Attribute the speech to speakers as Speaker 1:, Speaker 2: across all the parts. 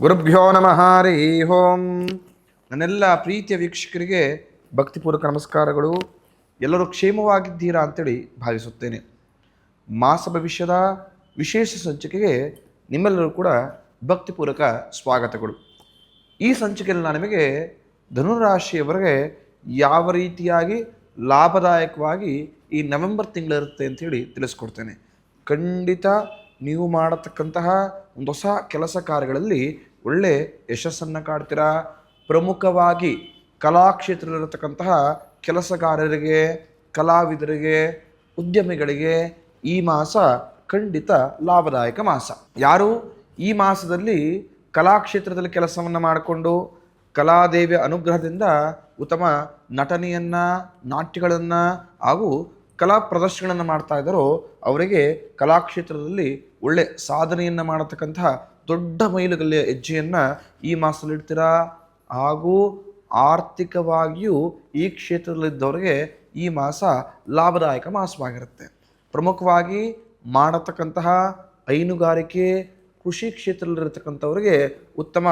Speaker 1: ಗುರುಭ್ಯೋ ನಮಃ, ಹರಿ ಓಂ. ನನ್ನೆಲ್ಲ ಪ್ರೀತಿಯ ವೀಕ್ಷಕರಿಗೆ ಭಕ್ತಿಪೂರ್ವಕ ನಮಸ್ಕಾರಗಳು. ಎಲ್ಲರೂ ಕ್ಷೇಮವಾಗಿದ್ದೀರಾ ಅಂತೇಳಿ ಭಾವಿಸುತ್ತೇನೆ. ಮಾಸ ಭವಿಷ್ಯದ ವಿಶೇಷ ಸಂಚಿಕೆಗೆ ನಿಮ್ಮೆಲ್ಲರೂ ಕೂಡ ಭಕ್ತಿಪೂರ್ವಕ ಸ್ವಾಗತಗಳು. ಈ ಸಂಚಿಕೆಯಲ್ಲಿ ನಾನು ನಿಮಗೆ ಧನುರಾಶಿಯವರೆಗೆ ಯಾವ ರೀತಿಯಾಗಿ ಲಾಭದಾಯಕವಾಗಿ ಈ ನವೆಂಬರ್ ತಿಂಗಳಿರುತ್ತೆ ಅಂತೇಳಿ ತಿಳಿಸ್ಕೊಡ್ತೇನೆ. ಖಂಡಿತ ನೀವು ಮಾಡತಕ್ಕಂತಹ ಒಂದು ಹೊಸ ಕೆಲಸ ಕಾರ್ಯಗಳಲ್ಲಿ ಒಳ್ಳೆ ಯಶಸ್ಸನ್ನು ಕಾಡ್ತೀರಾ? ಪ್ರಮುಖವಾಗಿ ಕಲಾಕ್ಷೇತ್ರದಲ್ಲಿರತಕ್ಕಂತಹ ಕೆಲಸಗಾರರಿಗೆ, ಕಲಾವಿದರಿಗೆ, ಉದ್ಯಮಿಗಳಿಗೆ ಈ ಮಾಸ ಖಂಡಿತ ಲಾಭದಾಯಕ ಮಾಸ. ಯಾರು? ಈ ಮಾಸದಲ್ಲಿ ಕಲಾಕ್ಷೇತ್ರದಲ್ಲಿ ಕೆಲಸವನ್ನು ಮಾಡಿಕೊಂಡು ಕಲಾದೇವಿಯ ಅನುಗ್ರಹದಿಂದ ಉತ್ತಮ ನಟನೆಯನ್ನು, ನಾಟ್ಯಗಳನ್ನು ಹಾಗೂ ಕಲಾ ಪ್ರದರ್ಶನಗಳನ್ನು ಮಾಡ್ತಾ ಇದ್ದಾರೋ, ಅವರಿಗೆ ಕಲಾಕ್ಷೇತ್ರದಲ್ಲಿ ಒಳ್ಳೆ ಸಾಧನೆಯನ್ನು ಮಾಡತಕ್ಕಂತಹ ದೊಡ್ಡ ಮೈಲುಗಲ್ಲಿಯ ಹೆಜ್ಜೆಯನ್ನು ಈ ಮಾಸದಲ್ಲಿ ಇಡ್ತೀರಾ? ಹಾಗೂ ಆರ್ಥಿಕವಾಗಿಯೂ ಈ ಕ್ಷೇತ್ರದಲ್ಲಿದ್ದವರಿಗೆ ಈ ಮಾಸ ಲಾಭದಾಯಕ ಮಾಸವಾಗಿರುತ್ತೆ. ಪ್ರಮುಖವಾಗಿ ಮಾಡತಕ್ಕಂತಹ ಹೈನುಗಾರಿಕೆ, ಕೃಷಿ ಕ್ಷೇತ್ರದಲ್ಲಿರತಕ್ಕಂಥವ್ರಿಗೆ ಉತ್ತಮ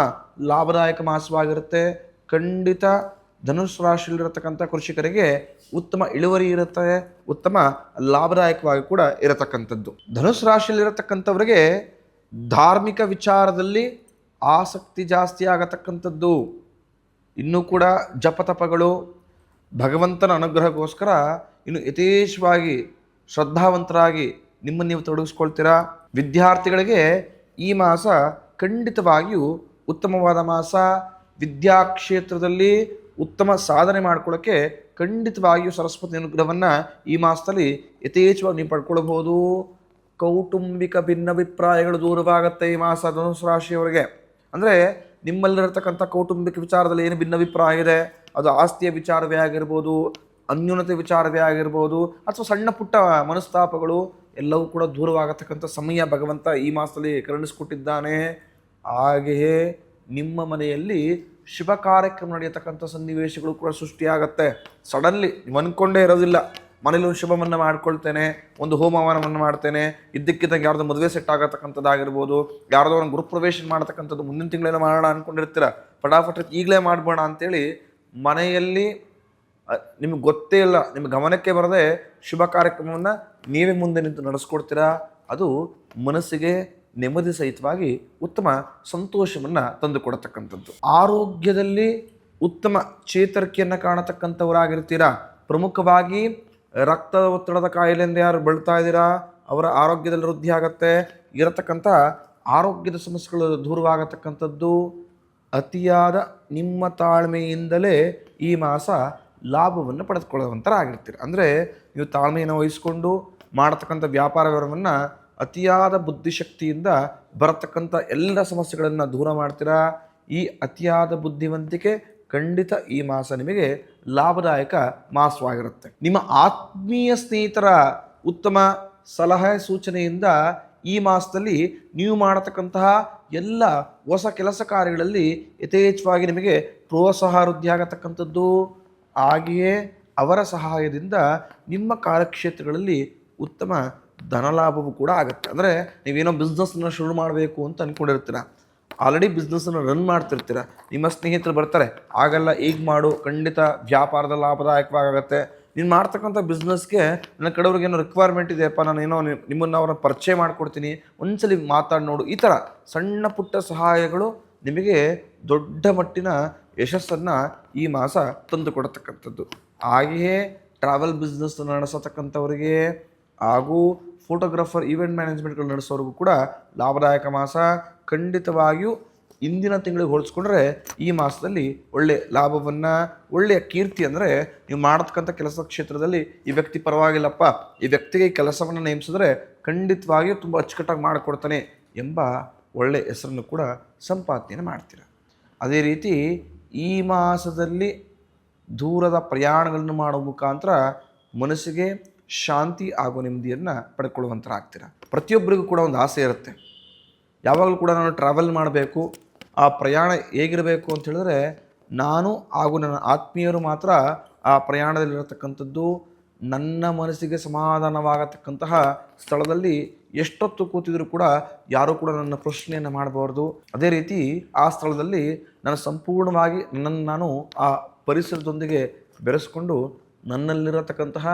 Speaker 1: ಲಾಭದಾಯಕ ಮಾಸವಾಗಿರುತ್ತೆ. ಖಂಡಿತ ಧನುಸ್ ರಾಶಿಯಲ್ಲಿರತಕ್ಕಂಥ ಕೃಷಿಕರಿಗೆ ಉತ್ತಮ ಇಳುವರಿ ಇರುತ್ತೆ. ಉತ್ತಮ ಲಾಭದಾಯಕವಾಗಿ ಕೂಡ ಇರತಕ್ಕಂಥದ್ದು. ಧನುಸ್ ರಾಶಿಯಲ್ಲಿರತಕ್ಕಂಥವ್ರಿಗೆ ಧಾರ್ಮಿಕ ವಿಚಾರದಲ್ಲಿ ಆಸಕ್ತಿ ಜಾಸ್ತಿ ಆಗತಕ್ಕಂಥದ್ದು. ಇನ್ನೂ ಕೂಡ ಜಪತಪಗಳು, ಭಗವಂತನ ಅನುಗ್ರಹಕ್ಕೋಸ್ಕರ ಇನ್ನು ಯಥೇಚ್ಛವಾಗಿ ಶ್ರದ್ಧಾವಂತರಾಗಿ ನಿಮ್ಮನ್ನು ನೀವು ತೊಡಗಿಸ್ಕೊಳ್ತೀರಾ? ವಿದ್ಯಾರ್ಥಿಗಳಿಗೆ ಈ ಮಾಸ ಖಂಡಿತವಾಗಿಯೂ ಉತ್ತಮವಾದ ಮಾಸ. ವಿದ್ಯಾಕ್ಷೇತ್ರದಲ್ಲಿ ಉತ್ತಮ ಸಾಧನೆ ಮಾಡ್ಕೊಳ್ಳೋಕ್ಕೆ ಖಂಡಿತವಾಗಿಯೂ ಸರಸ್ವತಿ ಅನುಗ್ರಹವನ್ನು ಈ ಮಾಸದಲ್ಲಿ ಯಥೇಚ್ಛವಾಗಿ ನೀವು ಪಡ್ಕೊಳ್ಬೋದು ಕೌಟುಂಬಿಕ ಭಿನ್ನಾಭಿಪ್ರಾಯಗಳು ದೂರವಾಗುತ್ತೆ ಈ ಮಾಸ ಧನುಸು ರಾಶಿಯವರಿಗೆ. ಅಂದರೆ ನಿಮ್ಮಲ್ಲಿರತಕ್ಕಂಥ ಕೌಟುಂಬಿಕ ವಿಚಾರದಲ್ಲಿ ಏನು ಭಿನ್ನಾಭಿಪ್ರಾಯ ಇದೆ? ಅದು ಆಸ್ತಿಯ ವಿಚಾರವೇ ಆಗಿರ್ಬೋದು, ಅನ್ಯೂನತೆ ವಿಚಾರವೇ ಆಗಿರ್ಬೋದು, ಅಥವಾ ಸಣ್ಣ ಪುಟ್ಟ ಮನಸ್ತಾಪಗಳು ಎಲ್ಲವೂ ಕೂಡ ದೂರವಾಗತಕ್ಕಂಥ ಸಮಯ ಭಗವಂತ ಈ ಮಾಸದಲ್ಲಿ ಕರುಣಿಸ್ಕೊಟ್ಟಿದ್ದಾನೆ. ಹಾಗೆಯೇ ನಿಮ್ಮ ಮನೆಯಲ್ಲಿ ಶುಭ ಕಾರ್ಯಕ್ರಮ ನಡೆಯತಕ್ಕಂಥ ಸನ್ನಿವೇಶಗಳು ಕೂಡ ಸೃಷ್ಟಿಯಾಗತ್ತೆ. ಸಡನ್ಲಿ ನೀವು ಅಂದ್ಕೊಂಡೇ ಇರೋದಿಲ್ಲ. ಮನೇಲಿ ಶುಭವನ್ನು ಮಾಡ್ಕೊಳ್ತೇನೆ, ಒಂದು ಹೋಮವಾನವನ್ನು ಮಾಡ್ತೇನೆ. ಇದ್ದಕ್ಕಿದ್ದಂಗೆ ಯಾರ್ದು ಮದುವೆ ಸೆಟ್ ಆಗತಕ್ಕಂಥದ್ದಾಗಿರ್ಬೋದು, ಯಾರ್ದೋ ಒಂದು ಗೃಹಪ್ರವೇಶ ಮಾಡತಕ್ಕಂಥದ್ದು ಮುಂದಿನ ತಿಂಗಳೇನೋ ಮಾಡೋಣ ಅಂದ್ಕೊಂಡಿರ್ತೀರ ಫಟಾಫಟ್ ಈಗಲೇ ಮಾಡ್ಬೋಣ ಅಂತೇಳಿ ಮನೆಯಲ್ಲಿ ನಿಮ್ಗೆ ಗೊತ್ತೇ ಇಲ್ಲ ನಿಮ್ಮ ಗಮನಕ್ಕೆ ಬರದೆ ಶುಭ ಕಾರ್ಯಕ್ರಮವನ್ನು ನೀವೇ ಮುಂದೆ ನಿಂತು ನಡೆಸ್ಕೊಡ್ತೀರಾ? ಅದು ಮನಸ್ಸಿಗೆ ನೆಮ್ಮದಿ ಸಹಿತವಾಗಿ ಉತ್ತಮ ಸಂತೋಷವನ್ನು ತಂದು ಕೊಡತಕ್ಕಂಥದ್ದು ಆರೋಗ್ಯದಲ್ಲಿ ಉತ್ತಮ ಚೇತರಿಕೆಯನ್ನು ಕಾಣತಕ್ಕಂಥವರಾಗಿರ್ತೀರಾ? ಪ್ರಮುಖವಾಗಿ ರಕ್ತದ ಒತ್ತಡದ ಕಾಯಿಲೆಯಿಂದ ಯಾರು ಬೆಳ್ತಾ ಇದ್ದೀರಾ? ಅವರ ಆರೋಗ್ಯದಲ್ಲಿ ವೃದ್ಧಿ ಆಗತ್ತೆ. ಇರತಕ್ಕಂಥ ಆರೋಗ್ಯದ ಸಮಸ್ಯೆಗಳು ದೂರವಾಗತಕ್ಕಂಥದ್ದು ಅತಿಯಾದ ನಿಮ್ಮ ತಾಳ್ಮೆಯಿಂದಲೇ ಈ ಮಾಸ ಲಾಭವನ್ನು ಪಡೆದುಕೊಳ್ಳುವಂಥರಾಗಿರ್ತೀರ ಅಂದರೆ ನೀವು ತಾಳ್ಮೆಯನ್ನು ವಹಿಸಿಕೊಂಡು ಮಾಡತಕ್ಕಂಥ ವ್ಯಾಪಾರ ವ್ಯವಹಾರವನ್ನು ಅತಿಯಾದ ಬುದ್ಧಿಶಕ್ತಿಯಿಂದ ಬರತಕ್ಕಂಥ ಎಲ್ಲ ಸಮಸ್ಯೆಗಳನ್ನು ದೂರ ಮಾಡ್ತೀರಾ? ಈ ಅತಿಯಾದ ಬುದ್ಧಿವಂತಿಕೆ ಖಂಡಿತ ಈ ಮಾಸ ನಿಮಗೆ ಲಾಭದಾಯಕ ಮಾಸವಾಗಿರುತ್ತೆ. ನಿಮ್ಮ ಆತ್ಮೀಯ ಸ್ನೇಹಿತರ ಉತ್ತಮ ಸಲಹೆ ಸೂಚನೆಯಿಂದ ಈ ಮಾಸದಲ್ಲಿ ನೀವು ಮಾಡತಕ್ಕಂತಹ ಎಲ್ಲ ಹೊಸ ಕೆಲಸ ಕಾರ್ಯಗಳಲ್ಲಿ ಯಥೇಚ್ಛವಾಗಿ ನಿಮಗೆ ಪ್ರೋತ್ಸಾಹ ವೃದ್ಧಿ ಆಗತಕ್ಕಂಥದ್ದು ಹಾಗೆಯೇ ಅವರ ಸಹಾಯದಿಂದ ನಿಮ್ಮ ಕಾರ್ಯಕ್ಷೇತ್ರಗಳಲ್ಲಿ ಉತ್ತಮ ಧನಲಾಭವೂ ಕೂಡ ಆಗುತ್ತೆ. ಅಂದರೆ ನೀವೇನೋ ಬಿಸ್ನೆಸ್ನ ಶುರು ಮಾಡಬೇಕು ಅಂತ ಅಂದ್ಕೊಂಡಿರ್ತೀರ ಆಲ್ರೆಡಿ ಬಿಸ್ನೆಸ್ಸನ್ನು ರನ್ ಮಾಡ್ತಿರ್ತೀರ, ನಿಮ್ಮ ಸ್ನೇಹಿತರು ಬರ್ತಾರೆ ಆಗಲ್ಲ ಈಗ ಮಾಡು, ಖಂಡಿತ ವ್ಯಾಪಾರದ ಲಾಭದಾಯಕವಾಗುತ್ತೆ. ನೀನು ಮಾಡ್ತಕ್ಕಂಥ ಬಿಸ್ನೆಸ್ಗೆ ನನ್ನ ಕಡೆಯವ್ರಿಗೆ ಏನೋ ರಿಕ್ವೈರ್ಮೆಂಟ್ ಇದೆಯಪ್ಪ, ನಾನು ಏನೋ ನಿಮ್ಮನ್ನು ಅವ್ರನ್ನ ಪರಿಚಯ ಮಾಡಿಕೊಡ್ತೀನಿ, ಒಂದ್ಸಲಿ ಮಾತಾಡಿ ನೋಡು. ಈ ಥರ ಸಣ್ಣ ಪುಟ್ಟ ಸಹಾಯಗಳು ನಿಮಗೆ ದೊಡ್ಡ ಮಟ್ಟಿನ ಯಶಸ್ಸನ್ನು ಈ ಮಾಸ ತಂದು ಕೊಡತಕ್ಕಂಥದ್ದು. ಹಾಗೆಯೇ ಟ್ರಾವೆಲ್ ಬಿಸ್ನೆಸ್ ನಡೆಸತಕ್ಕಂಥವರಿಗೆ ಹಾಗೂ ಫೋಟೋಗ್ರಾಫರ್ ಈವೆಂಟ್ ಮ್ಯಾನೇಜ್ಮೆಂಟ್ಗಳು ನಡೆಸೋರಿಗೂ ಕೂಡ ಲಾಭದಾಯಕ ಮಾಸ. ಖಂಡಿತವಾಗಿಯೂ ಇಂದಿನ ತಿಂಗಳಿಗೆ ಹೋಲಿಸ್ಕೊಂಡ್ರೆ ಈ ಮಾಸದಲ್ಲಿ ಒಳ್ಳೆ ಲಾಭವನ್ನು ಒಳ್ಳೆಯ ಕೀರ್ತಿ ಅಂದರೆ ನೀವು ಮಾಡತಕ್ಕಂಥ ಕೆಲಸ ಕ್ಷೇತ್ರದಲ್ಲಿ ಈ ವ್ಯಕ್ತಿ ಪರವಾಗಿಲ್ಲಪ್ಪ. ಈ ವ್ಯಕ್ತಿಗೆ ಈ ಕೆಲಸವನ್ನು ನೇಮಿಸಿದ್ರೆ ಖಂಡಿತವಾಗಿಯೂ ತುಂಬ ಅಚ್ಚುಕಟ್ಟಾಗಿ ಮಾಡಿಕೊಡ್ತಾನೆ ಎಂಬ ಒಳ್ಳೆಯ ಹೆಸರನ್ನು ಕೂಡ ಸಂಪಾದನೆಯನ್ನು ಮಾಡ್ತೀರ. ಅದೇ ರೀತಿ ಈ ಮಾಸದಲ್ಲಿ ದೂರದ ಪ್ರಯಾಣಗಳನ್ನು ಮಾಡುವ ಮುಖಾಂತರ ಮನಸ್ಸಿಗೆ ಶಾಂತಿ ಹಾಗೂ ನೆಮ್ಮದಿಯನ್ನು ಪಡ್ಕೊಳ್ಳುವಂಥರಾಗ್ತೀರ ಪ್ರತಿಯೊಬ್ಬರಿಗೂ ಕೂಡ ಒಂದು ಆಸೆ ಇರುತ್ತೆ. ಯಾವಾಗಲೂ ಕೂಡ ನಾನು ಟ್ರಾವೆಲ್ ಮಾಡಬೇಕು, ಆ ಪ್ರಯಾಣ ಹೇಗಿರಬೇಕು ಅಂತ ಹೇಳಿದ್ರೆ ನಾನು ಹಾಗೂ ನನ್ನ ಆತ್ಮೀಯರು ಮಾತ್ರ ಆ ಪ್ರಯಾಣದಲ್ಲಿರತಕ್ಕಂಥದ್ದು, ನನ್ನ ಮನಸ್ಸಿಗೆ ಸಮಾಧಾನವಾಗತಕ್ಕಂತಹ ಸ್ಥಳದಲ್ಲಿ ಎಷ್ಟೊತ್ತು ಕೂತಿದ್ರು ಕೂಡ ಯಾರೂ ಕೂಡ ನನ್ನ ಪ್ರಶ್ನೆಯನ್ನು ಮಾಡಬಾರ್ದು. ಅದೇ ರೀತಿ ಆ ಸ್ಥಳದಲ್ಲಿ ನಾನು ಸಂಪೂರ್ಣವಾಗಿ ನನ್ನನ್ನು ನಾನು ಆ ಪರಿಸರದೊಂದಿಗೆ ಬೆರೆಸ್ಕೊಂಡು ನನ್ನಲ್ಲಿರತಕ್ಕಂತಹ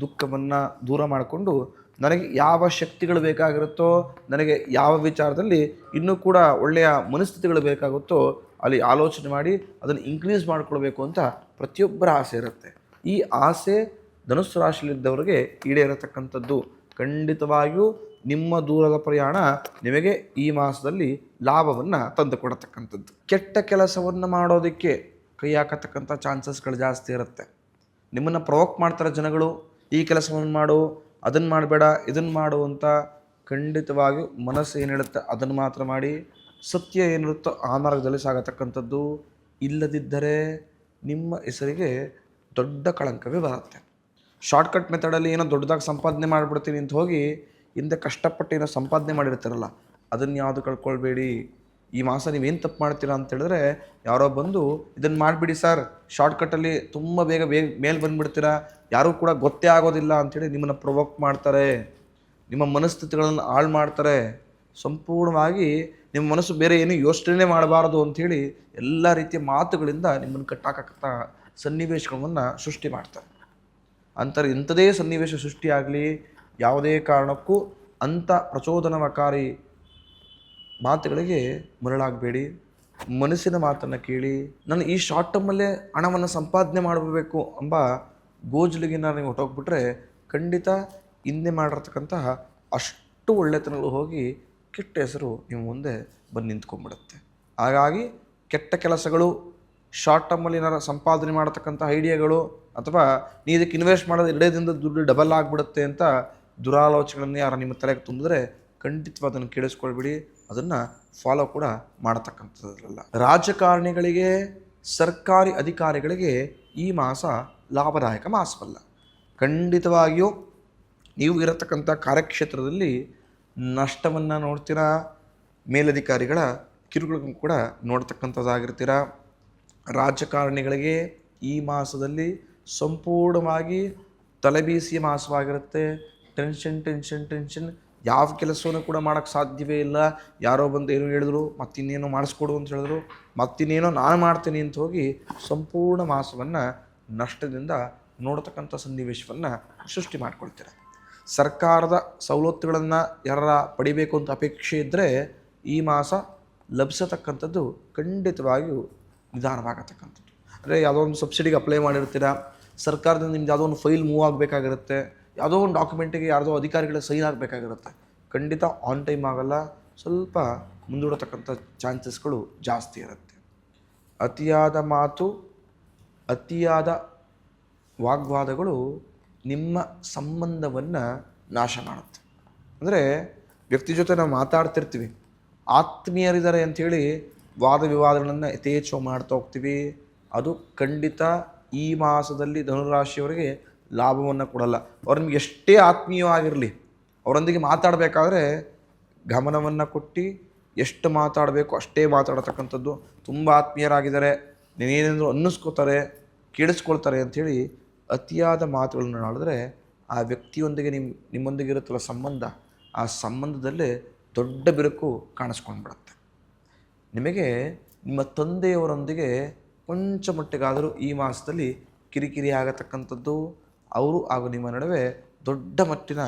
Speaker 1: ದುಃಖವನ್ನು ದೂರ ಮಾಡಿಕೊಂಡು ನನಗೆ ಯಾವ ಶಕ್ತಿಗಳು ಬೇಕಾಗಿರುತ್ತೋ, ನನಗೆ ಯಾವ ವಿಚಾರದಲ್ಲಿ ಇನ್ನೂ ಕೂಡ ಒಳ್ಳೆಯ ಮನಸ್ಥಿತಿಗಳು ಬೇಕಾಗುತ್ತೋ, ಅಲ್ಲಿ ಆಲೋಚನೆ ಮಾಡಿ ಅದನ್ನು ಇನ್ಕ್ರೀಸ್ ಮಾಡಿಕೊಳ್ಬೇಕು ಅಂತ ಪ್ರತಿಯೊಬ್ಬರ ಆಸೆ ಇರುತ್ತೆ. ಈ ಆಸೆ ಧನುಸ್ಸು ರಾಶಿಯಲ್ಲಿದ್ದವರಿಗೆ ಈಡೇರತಕ್ಕಂಥದ್ದು. ಖಂಡಿತವಾಗಿಯೂ ನಿಮ್ಮ ದೂರದ ಪ್ರಯಾಣ ನಿಮಗೆ ಈ ಮಾಸದಲ್ಲಿ ಲಾಭವನ್ನು ತಂದುಕೊಡತಕ್ಕಂಥದ್ದು. ಕೆಟ್ಟ ಕೆಲಸವನ್ನು ಮಾಡೋದಕ್ಕೆ ಕೈ ಹಾಕತಕ್ಕಂಥ ಚಾನ್ಸಸ್ಗಳು ಜಾಸ್ತಿ ಇರುತ್ತೆ. ನಿಮ್ಮನ್ನು ಪ್ರವೋಕ್ ಮಾಡ್ತಾರೆ ಜನಗಳು, ಈ ಕೆಲಸವನ್ನು ಮಾಡು ಅದನ್ನು ಮಾಡಬೇಡ ಇದನ್ನು ಮಾಡು ಅಂತ ಖಂಡಿತವಾಗಿಯೂ ಮನಸ್ಸು ಏನು ಹೇಳುತ್ತೆ ಅದನ್ನು ಮಾತ್ರ ಮಾಡಿ, ಸತ್ಯ ಏನಿರುತ್ತೋ ಆ ಮಾರ್ಗದಲ್ಲಿ ಸಾಗತಕ್ಕಂಥದ್ದು ಇಲ್ಲದಿದ್ದರೆ ನಿಮ್ಮ ಹೆಸರಿಗೆ ದೊಡ್ಡ ಕಳಂಕವೇ ಬರುತ್ತೆ. ಶಾರ್ಟ್ಕಟ್ ಮೆಥಡಲ್ಲಿ ಏನೋ ದೊಡ್ಡದಾಗಿ ಸಂಪಾದನೆ ಮಾಡಿಬಿಡ್ತೀನಿ ಅಂತ ಹೋಗಿ ಹಿಂದೆ ಕಷ್ಟಪಟ್ಟು ಏನೋ ಸಂಪಾದನೆ ಮಾಡಿರ್ತಾರಲ್ಲ, ಅದನ್ನು ಯಾವುದು ಕಳ್ಕೊಳ್ಬೇಡಿ. ಈ ಮಾಸ ನೀವೇನು ತಪ್ಪು ಮಾಡ್ತೀರಾ ಅಂತ ಹೇಳಿದ್ರೆ, ಯಾರೋ ಬಂದು ಇದನ್ನು ಮಾಡಿಬಿಡಿ ಸರ್ ಶಾರ್ಟ್ಕಟ್ಟಲ್ಲಿ ತುಂಬ ಬೇಗ ಬೇಗ ಮೇಲೆ ಬಂದುಬಿಡ್ತೀರಾ, ಯಾರೂ ಕೂಡ ಗೊತ್ತೇ ಆಗೋದಿಲ್ಲ ಅಂಥೇಳಿ ನಿಮ್ಮನ್ನು ಪ್ರೊವೋಕ್ ಮಾಡ್ತಾರೆ. ನಿಮ್ಮ ಮನಸ್ಥಿತಿಗಳನ್ನು ಹಾಳು ಮಾಡ್ತಾರೆ. ಸಂಪೂರ್ಣವಾಗಿ ನಿಮ್ಮ ಮನಸ್ಸು ಬೇರೆ ಏನು ಯೋಚನೆ ಮಾಡಬಾರದು ಅಂಥೇಳಿ ಎಲ್ಲ ರೀತಿಯ ಮಾತುಗಳಿಂದ ನಿಮ್ಮನ್ನು ಕಟ್ಟಾಕತ್ತ ಸನ್ನಿವೇಶಗಳನ್ನು ಸೃಷ್ಟಿ ಮಾಡ್ತಾರೆ. ಅಂತಾರೆ ಇಂಥದೇ ಸನ್ನಿವೇಶ ಸೃಷ್ಟಿಯಾಗಲಿ ಯಾವುದೇ ಕಾರಣಕ್ಕೂ ಅಂಥ ಪ್ರಚೋದನಕಾರಿ ಮಾತುಗಳಿಗೆ ಮರಳಾಗಬೇಡಿ. ಮನಸ್ಸಿನ ಮಾತನ್ನು ಕೇಳಿ ನಾನು ಈ ಶಾರ್ಟ್ ಟರ್ಮಲ್ಲೇ ಹಣವನ್ನು ಸಂಪಾದನೆ ಮಾಡಬೇಕು ಎಂಬ ಗೋಜಲಿಗಿನ ನೀವು ಹೊಟ್ಟೋಗ್ಬಿಟ್ರೆ ಖಂಡಿತ ಹಿಂದೆ ಮಾಡಿರ್ತಕ್ಕಂತಹ ಅಷ್ಟು ಒಳ್ಳೆತನಗಳು ಹೋಗಿ ಕೆಟ್ಟ ಹೆಸರು ನಿಮ್ಮ ಮುಂದೆ ಬಂದು ನಿಂತ್ಕೊಂಡ್ಬಿಡುತ್ತೆ. ಹಾಗಾಗಿ ಕೆಟ್ಟ ಕೆಲಸಗಳು ಶಾರ್ಟ್ ಟರ್ಮಲ್ಲಿ ಏನಾರು ಸಂಪಾದನೆ ಮಾಡತಕ್ಕಂಥ ಐಡಿಯಾಗಳು ಅಥವಾ ನೀ ಇದಕ್ಕೆ ಇನ್ವೆಸ್ಟ್ ಮಾಡೋದು ಎರಡೇ ದಿನದ ದುಡ್ಡು ಡಬಲ್ ಆಗಿಬಿಡುತ್ತೆ ಅಂತ ದುರಾಲೋಚನೆಗಳನ್ನು ಯಾರು ನಿಮ್ಮ ತಲೆಗೆ ತುಂಬಿದ್ರೆ ಖಂಡಿತವಾಗಿ ಅದನ್ನು ಕೇಳಿಸ್ಕೊಳ್ಬಿಡಿ. ಅದನ್ನು ಫಾಲೋ ಕೂಡ ಮಾಡತಕ್ಕಂಥದ್ರಲ್ಲ. ರಾಜಕಾರಣಿಗಳಿಗೆ, ಸರ್ಕಾರಿ ಅಧಿಕಾರಿಗಳಿಗೆ ಈ ಮಾಸ ಲಾಭದಾಯಕ ಮಾಸವಲ್ಲ. ಖಂಡಿತವಾಗಿಯೂ ನೀವು ಇರತಕ್ಕಂಥ ಕಾರ್ಯಕ್ಷೇತ್ರದಲ್ಲಿ ನಷ್ಟವನ್ನು ನೋಡ್ತೀರಾ, ಮೇಲಧಿಕಾರಿಗಳ ಕಿರುಕುಳ ಕೂಡ ನೋಡ್ತಕ್ಕಂಥದ್ದಾಗಿರ್ತೀರ. ರಾಜಕಾರಣಿಗಳಿಗೆ ಈ ಮಾಸದಲ್ಲಿ ಸಂಪೂರ್ಣವಾಗಿ ತಲೆಬೀಸಿಯ ಮಾಸವಾಗಿರುತ್ತೆ. Tension tension tension. ಯಾವ ಕೆಲಸವನ್ನು ಕೂಡ ಮಾಡೋಕ್ಕೆ ಸಾಧ್ಯವೇ ಇಲ್ಲ. ಯಾರೋ ಬಂದು ಏನು ಹೇಳಿದ್ರು, ಮತ್ತಿನ್ನೇನೋ ಮಾಡಿಸ್ಕೊಡು ಅಂತ ಹೇಳಿದ್ರು, ಮತ್ತಿನ್ನೇನೋ ನಾನು ಮಾಡ್ತೀನಿ ಅಂತ ಹೋಗಿ ಸಂಪೂರ್ಣ ಮಾಸವನ್ನು ನಷ್ಟದಿಂದ ನೋಡತಕ್ಕಂಥ ಸನ್ನಿವೇಶವನ್ನು ಸೃಷ್ಟಿ ಮಾಡ್ಕೊಳ್ತಾರೆ. ಸರ್ಕಾರದ ಸವಲತ್ತುಗಳನ್ನು ಯಾರ ಪಡಿಬೇಕು ಅಂತ ಅಪೇಕ್ಷೆ ಇದ್ದರೆ ಈ ಮಾಸ ಲಭಿಸತಕ್ಕಂಥದ್ದು ಖಂಡಿತವಾಗಿಯೂ ನಿಧಾನವಾಗತಕ್ಕಂಥದ್ದು. ಅಂದರೆ ಯಾವುದೋ ಒಂದು ಸಬ್ಸಿಡಿಗೆ ಅಪ್ಲೈ ಮಾಡಿರ್ತೀರ, ಸರ್ಕಾರದಿಂದ ನಿಮ್ದು ಯಾವುದೋ ಒಂದು ಫೈಲ್ ಮೂವ್ ಆಗಬೇಕಾಗಿರುತ್ತೆ ಯಾವುದೋ ಒಂದು ಡಾಕ್ಯುಮೆಂಟಿಗೆ ಯಾರ್ದೋ ಅಧಿಕಾರಿಗಳ ಸೈನ್ ಆಗಬೇಕಾಗಿರುತ್ತೆ ಖಂಡಿತ ಆನ್ ಟೈಮ್ ಆಗಲ್ಲ, ಸ್ವಲ್ಪ ಮುಂದೂಡತಕ್ಕಂಥ ಚಾನ್ಸಸ್ಗಳು ಜಾಸ್ತಿ ಇರುತ್ತೆ. ಅತಿಯಾದ ಮಾತು, ಅತಿಯಾದ ವಾಗ್ವಾದಗಳು ನಿಮ್ಮ ಸಂಬಂಧವನ್ನು ನಾಶ ಮಾಡುತ್ತೆ. ಅಂದರೆ ವ್ಯಕ್ತಿ ಜೊತೆ ನಾವು ಮಾತಾಡ್ತಿರ್ತೀವಿ, ಆತ್ಮೀಯರಿದ್ದಾರೆ ಅಂಥೇಳಿ ವಾದ ವಿವಾದಗಳನ್ನು ಯಥೇಚ್ಛ ಮಾಡ್ತಾ ಹೋಗ್ತೀವಿ. ಅದು ಖಂಡಿತ ಈ ಮಾಸದಲ್ಲಿ ಧನುರಾಶಿಯವರಿಗೆ ಲಾಭವನ್ನು ಕೊಡಲ್ಲ. ಅವ್ರು ನಿಮ್ಗೆ ಎಷ್ಟೇ ಆತ್ಮೀಯವಾಗಿರಲಿ, ಅವರೊಂದಿಗೆ ಮಾತಾಡಬೇಕಾದ್ರೆ ಗಮನವನ್ನು ಕೊಟ್ಟು ಎಷ್ಟು ಮಾತಾಡಬೇಕು ಅಷ್ಟೇ ಮಾತಾಡತಕ್ಕಂಥದ್ದು ತುಂಬ ಆತ್ಮೀಯರಾಗಿದ್ದಾರೆ. ನೀನೇನೆಂದ್ರು ಅನ್ನಿಸ್ಕೋತಾರೆ ಕೇಳಿಸ್ಕೊಳ್ತಾರೆ ಅಂಥೇಳಿ ಅತಿಯಾದ ಮಾತುಗಳನ್ನು ಆಡಿದ್ರೆ ಆ ವ್ಯಕ್ತಿಯೊಂದಿಗೆ ನಿಮ್ಮ ನಿಮ್ಮೊಂದಿಗೆ ಇರುತ್ತಲ್ಲ ಸಂಬಂಧ ಆ ಸಂಬಂಧದಲ್ಲೇ ದೊಡ್ಡ ಬಿರುಕು ಕಾಣಿಸ್ಕೊಂಡ್ಬಿಡುತ್ತೆ. ನಿಮಗೆ ನಿಮ್ಮ ತಂದೆಯವರೊಂದಿಗೆ ಕೊಂಚ ಮಟ್ಟಿಗಾದರೂ ಈ ಮಾಸದಲ್ಲಿ ಕಿರಿಕಿರಿ ಆಗತಕ್ಕಂಥದ್ದು ಅವರು ಹಾಗೂ ನಿಮ್ಮ ನಡುವೆ ದೊಡ್ಡ ಮಟ್ಟಿನ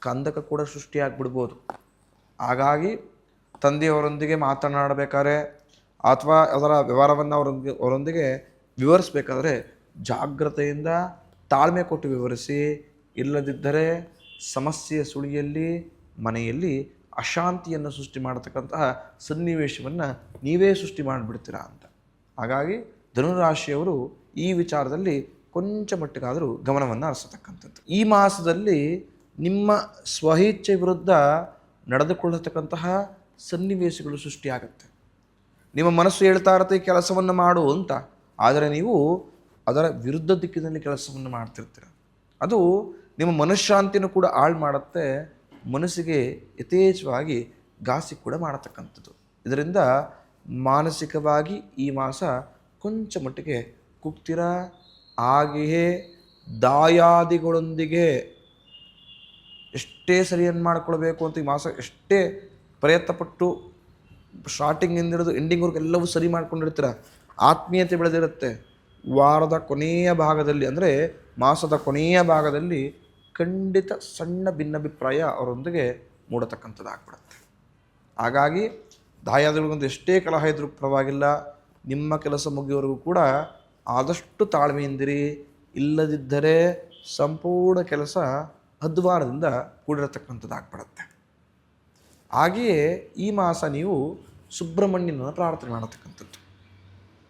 Speaker 1: ಕಂದಕ ಕೂಡ ಸೃಷ್ಟಿಯಾಗ್ಬಿಡ್ಬೋದು. ಹಾಗಾಗಿ ತಂದೆಯವರೊಂದಿಗೆ ಮಾತನಾಡಬೇಕಾದ್ರೆ ಅಥವಾ ಅದರ ವ್ಯವಹಾರವನ್ನು ಅವರೊಂದಿಗೆ ಅವರೊಂದಿಗೆ ವಿವರಿಸಬೇಕಾದ್ರೆ ಜಾಗ್ರತೆಯಿಂದ ತಾಳ್ಮೆ ಕೊಟ್ಟು ವಿವರಿಸಿ, ಇಲ್ಲದಿದ್ದರೆ ಸಮಸ್ಯೆಯ ಸುಳಿಯಲ್ಲಿ, ಮನೆಯಲ್ಲಿ ಅಶಾಂತಿಯನ್ನು ಸೃಷ್ಟಿ ಮಾಡತಕ್ಕಂತಹ ಸನ್ನಿವೇಶವನ್ನು ನೀವೇ ಸೃಷ್ಟಿ ಮಾಡಿಬಿಡ್ತೀರಾ ಅಂತ. ಹಾಗಾಗಿ ಧನುರಾಶಿಯವರು ಈ ವಿಚಾರದಲ್ಲಿ ಕೊಂಚ ಮಟ್ಟಿಗಾದರೂ ಗಮನವನ್ನು ಹರಿಸತಕ್ಕಂಥದ್ದು. ಈ ಮಾಸದಲ್ಲಿ ನಿಮ್ಮ ಸ್ವಇಚ್ಛೆ ವಿರುದ್ಧ ನಡೆದುಕೊಳ್ಳತಕ್ಕಂತಹ ಸನ್ನಿವೇಶಗಳು ಸೃಷ್ಟಿಯಾಗುತ್ತೆ. ನಿಮ್ಮ ಮನಸ್ಸು ಹೇಳ್ತಾ ಇರುತ್ತೆ ಕೆಲಸವನ್ನು ಮಾಡು ಅಂತ. ಆದರೆ ನೀವು ಅದರ ವಿರುದ್ಧ ದಿಕ್ಕಿನಲ್ಲಿ ಕೆಲಸವನ್ನು ಮಾಡ್ತಿರ್ತೀರ. ಅದು ನಿಮ್ಮ ಮನಃಶಾಂತಿಯನ್ನು ಕೂಡ ಹಾಳು ಮಾಡುತ್ತೆ, ಮನಸ್ಸಿಗೆ ಯಥೇಚ್ಛವಾಗಿ ಘಾಸಿ ಕೂಡ ಮಾಡತಕ್ಕಂಥದ್ದು. ಇದರಿಂದ ಮಾನಸಿಕವಾಗಿ ಈ ಮಾಸ ಕೊಂಚ ಮಟ್ಟಿಗೆ ಕುಗ್ತೀರ? ಹಾಗೆಯೇ ದಾಯಾದಿಗಳೊಂದಿಗೆ ಎಷ್ಟೇ ಸರಿಯನ್ನು ಮಾಡಿಕೊಳ್ಬೇಕು ಅಂತ ಈ ಮಾಸ ಎಷ್ಟೇ ಪ್ರಯತ್ನಪಟ್ಟು ಸ್ಟಾರ್ಟಿಂಗಿಂದ ಹಿಡಿದು ಎಂಡಿಂಗ್ವರೆಗೂ ಎಲ್ಲವೂ ಸರಿ ಮಾಡ್ಕೊಂಡಿರ್ತೀರ, ಆತ್ಮೀಯತೆ ಬೆಳೆದಿರುತ್ತೆ. ವಾರದ ಕೊನೆಯ ಭಾಗದಲ್ಲಿ ಅಂದರೆ ಮಾಸದ ಕೊನೆಯ ಭಾಗದಲ್ಲಿ ಖಂಡಿತ ಸಣ್ಣ ಭಿನ್ನಾಭಿಪ್ರಾಯ ಅವರೊಂದಿಗೆ ಮೂಡತಕ್ಕಂಥದ್ದಾಗ್ಬಿಡುತ್ತೆ. ಹಾಗಾಗಿ ದಾಯಾದಿಗಳಿಗೊಂದು ಎಷ್ಟೇ ಕಲಹ ಇದ್ರೂ ಪರವಾಗಿಲ್ಲ, ನಿಮ್ಮ ಕೆಲಸ ಮುಗಿಯೋವರೆಗೂ ಕೂಡ ಆದಷ್ಟು ತಾಳ್ಮೆಯಿಂದಿರಿ. ಇಲ್ಲದಿದ್ದರೆ ಸಂಪೂರ್ಣ ಕೆಲಸ ಅದ್ವಾರದಿಂದ ಕೂಡಿರತಕ್ಕಂಥದ್ದಾಗ್ಬಿಡತ್ತೆ. ಹಾಗೆಯೇ ಈ ಮಾಸ ನೀವು ಸುಬ್ರಹ್ಮಣ್ಯನ ಪ್ರಾರ್ಥನೆ ಮಾಡತಕ್ಕಂಥದ್ದು.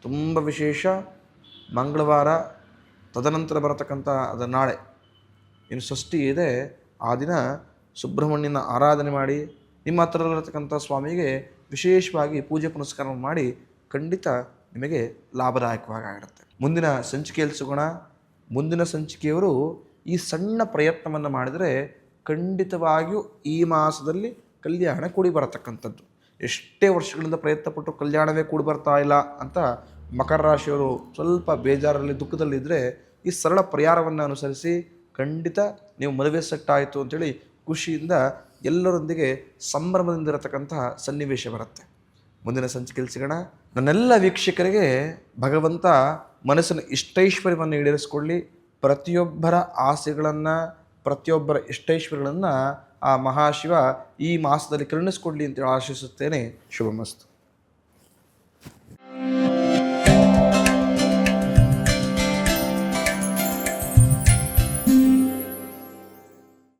Speaker 1: ತುಂಬ ವಿಶೇಷ. ಮಂಗಳವಾರ ತದನಂತರ ಬರತಕ್ಕಂಥ ಅದರ ನಾಳೆ. ಏನು ಷಷ್ಠಿ ಇದೆ. ಆ ದಿನ ಸುಬ್ರಹ್ಮಣ್ಯನ ಆರಾಧನೆ ಮಾಡಿ, ನಿಮ್ಮ ಹತ್ರದಲ್ಲಿರತಕ್ಕಂಥ ಸ್ವಾಮಿಗೆ ವಿಶೇಷವಾಗಿ ಪೂಜೆ ಪುನಸ್ಕಾರ ಮಾಡಿ ಖಂಡಿತ ನಿಮಗೆ ಲಾಭದಾಯಕವಾಗಿರುತ್ತೆ ಮುಂದಿನ ಸಂಚಿಕೆಯಲ್ಲಿ ಸಿಗೋಣ. ಮುಂದಿನ ಸಂಚಿಕೆಯವರು ಈ ಸಣ್ಣ ಪ್ರಯತ್ನವನ್ನು ಮಾಡಿದರೆ ಖಂಡಿತವಾಗಿಯೂ ಈ ಮಾಸದಲ್ಲಿ ಕಲ್ಯಾಣ ಕೂಡಿ ಬರತಕ್ಕಂಥದ್ದು. ಎಷ್ಟೇ ವರ್ಷಗಳಿಂದ ಪ್ರಯತ್ನಪಟ್ಟು ಕಲ್ಯಾಣವೇ ಕೂಡಿ ಬರ್ತಾ ಇಲ್ಲ ಅಂತ ಮಕರ ರಾಶಿಯವರು ಸ್ವಲ್ಪ ಬೇಜಾರಲ್ಲಿ ದುಃಖದಲ್ಲಿದ್ದರೆ ಈ ಸರಳ ಪರಿಹಾರವನ್ನು ಅನುಸರಿಸಿ ಖಂಡಿತ ನೀವು ಮದುವೆ ಸೆಟ್ ಆಯಿತು ಅಂತೇಳಿ ಖುಷಿಯಿಂದ ಎಲ್ಲರೊಂದಿಗೆ ಸಂಭ್ರಮದಿಂದ ಇರತಕ್ಕಂತಹ ಸನ್ನಿವೇಶ ಬರುತ್ತೆ. ಮುಂದಿನ ಸಂಚಿಕೆಯಲ್ಲಿ ಸಿಗೋಣ ನನ್ನೆಲ್ಲ ವೀಕ್ಷಕರಿಗೆ ಭಗವಂತ ಮನಸ್ಸಿನ ಇಷ್ಟೈಶ್ವರ್ಯವನ್ನು ಈಡೇರಿಸಿಕೊಳ್ಳಿ. ಪ್ರತಿಯೊಬ್ಬರ ಆಸೆಗಳನ್ನು, ಪ್ರತಿಯೊಬ್ಬರ ಇಷ್ಟೈಶ್ವರ್ಯಗಳನ್ನು ಆ ಮಹಾಶಿವ ಈ ಮಾಸದಲ್ಲಿ ಕರುಣಿಸ್ಕೊಡ್ಲಿ ಅಂತೇಳಿ ಆಶಿಸುತ್ತೇನೆ. ಶುಭಮಸ್ತು.